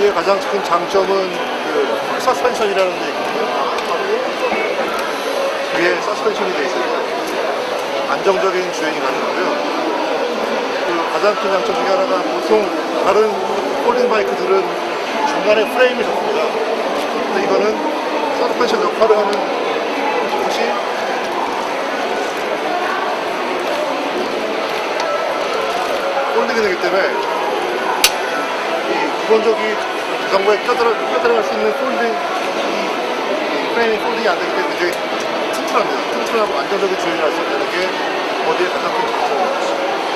폴딩의 가장 큰 장점은 그 서스펜션이라는 게 있거든요. 뒤에 서스펜션이 돼 있어서 안정적인 주행이 가능하고요. 그 가장 큰 장점 중에 하나가 보통 다른 폴딩 바이크들은 중간에 프레임이 잡습니다. 근데 이거는 서스펜션 역할을 하는 것이 폴딩이 되기 때문에 이 기본적인 자전거에 껴들어, 껴들어갈 수 있는 폴딩, 이 프레임이 폴딩이 안 되기 때문에 굉장히 튼튼합니다. 튼튼하고 안정적인 주행을 할 수 있다는 게 어디에 가장 큰 장점입니다.